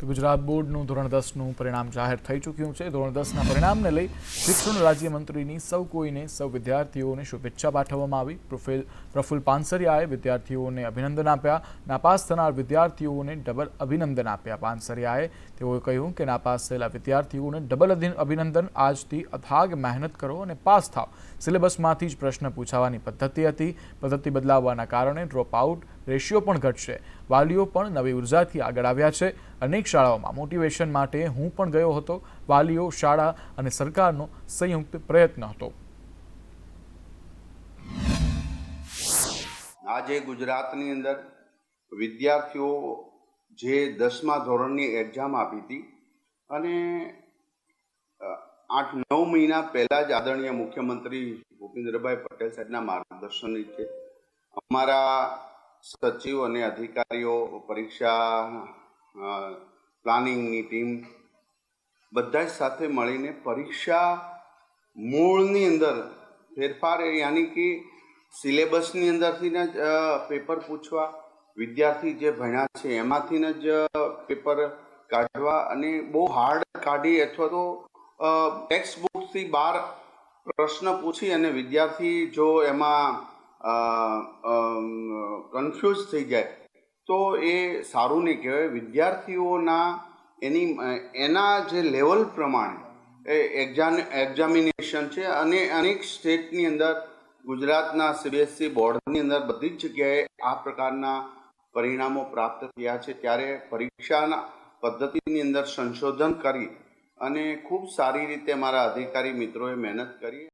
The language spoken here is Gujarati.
તો ગુજરાત બોર્ડનું ધોરણ દસનું પરિણામ જાહેર થઈ ચૂક્યું છે. ધોરણ દસના પરિણામને લઈ શિક્ષણ રાજ્યમંત્રીની સૌ કોઈને, સૌ વિદ્યાર્થીઓને શુભેચ્છા પાઠવવામાં આવી. પ્રફુલ પ્રફુલ્લ પાનસરિયાએ વિદ્યાર્થીઓને અભિનંદન આપ્યા. નાપાસ થનાર વિદ્યાર્થીઓને ડબલ અભિનંદન આપ્યા. પાનસરિયાએ તેઓએ કહ્યું કે નાપાસ થયેલા વિદ્યાર્થીઓને ડબલ અભિનંદન. આજથી અથાગ મહેનત કરો અને પાસ થાવ. સિલેબસમાંથી જ પ્રશ્ન પૂછાવાની પદ્ધતિ હતી. પદ્ધતિ બદલાવવાના કારણે ડ્રોપ આઉટ રેશિયો પણ ઘટશે. વાલીઓ પણ નવી ઉર્જાથી આગળ આવ્યા છે. અનેક શાળાઓમાં મોટિવેશન માટે હું પણ ગયો હતો. વાલીઓ, શાળા અને સરકારનો સંયુક્ત પ્રયત્ન હતો. આજે ગુજરાતની અંદર વિદ્યાર્થીઓ જે દસમા ધોરણની એક્ઝામ આપી હતી અને આઠ નવ મહિના પહેલાં જ આદરણીય મુખ્યમંત્રી ભૂપેન્દ્રભાઈ પટેલ સાહેબના માર્ગદર્શન નીચે અમારા સચિવ અને અધિકારીઓ, પરીક્ષા પ્લાનિંગની ટીમ બધા જ સાથે મળીને પરીક્ષા મૂળની અંદર ફેરફાર યાની કે સિલેબસની અંદરથી જ પેપર પૂછવા, વિદ્યાર્થી જે ભણ્યા છે એમાંથી જ પેપર કાઢવા અને બહુ હાર્ડ કાઢી અથવા તો ટેક્સ્ટ બુકથી બહાર પ્રશ્ન પૂછી અને વિદ્યાર્થી જો એમાં કન્ફ્યુઝ થઈ જાય. તો એ સારું નહીં કહેવાય. વિદ્યાર્થીઓના એની, એના જે લેવલ પ્રમાણે એ એક્ઝામ એક્ઝામિનેશન છે અને અનેક સ્ટેટની અંદર, ગુજરાતના સીબીએસસી બોર્ડની અંદર બધી જ જગ્યાએ આ પ્રકારના પરિણામો પ્રાપ્ત થયા છે. ત્યારે પરીક્ષાના પદ્ધતિની અંદર સંશોધન કરી અને ખૂબ સારી રીતે મારા અધિકારી મિત્રોએ મહેનત કરી.